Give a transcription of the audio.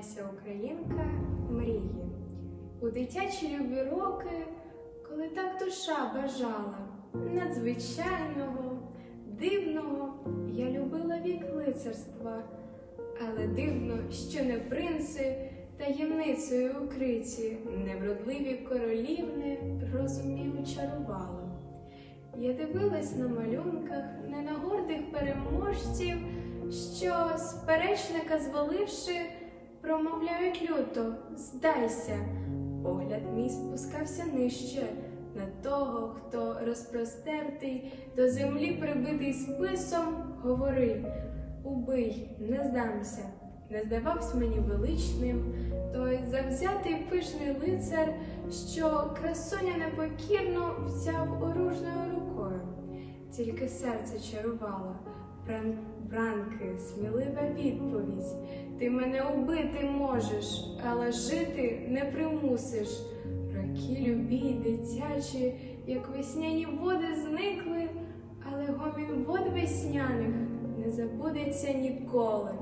Леся Українка мрії. У дитячі любі роки, коли так душа бажала надзвичайного, дивного, я любила вік лицарства, але дивно, що не принци таємницею укриті, невродливі королівни розумію чарували. Я дивилась на малюнках, не на гордих переможців, що, сперечника зваливши, промовляють люто, здайся. Погляд мій спускався нижче на того, хто розпростертий, до землі прибитий списом, говорив Убий, не здамся. Не здавався мені величним той завзятий пишний лицар, що красуня непокірно взяв оружною рукою. Тільки серце чарувало, бран- бранки, смілива відповідь. Ти мене убити можеш, але жити не примусиш. Роки любі, дитячі, як весняні води зникли, але гомін вод весняних не забудеться ніколи.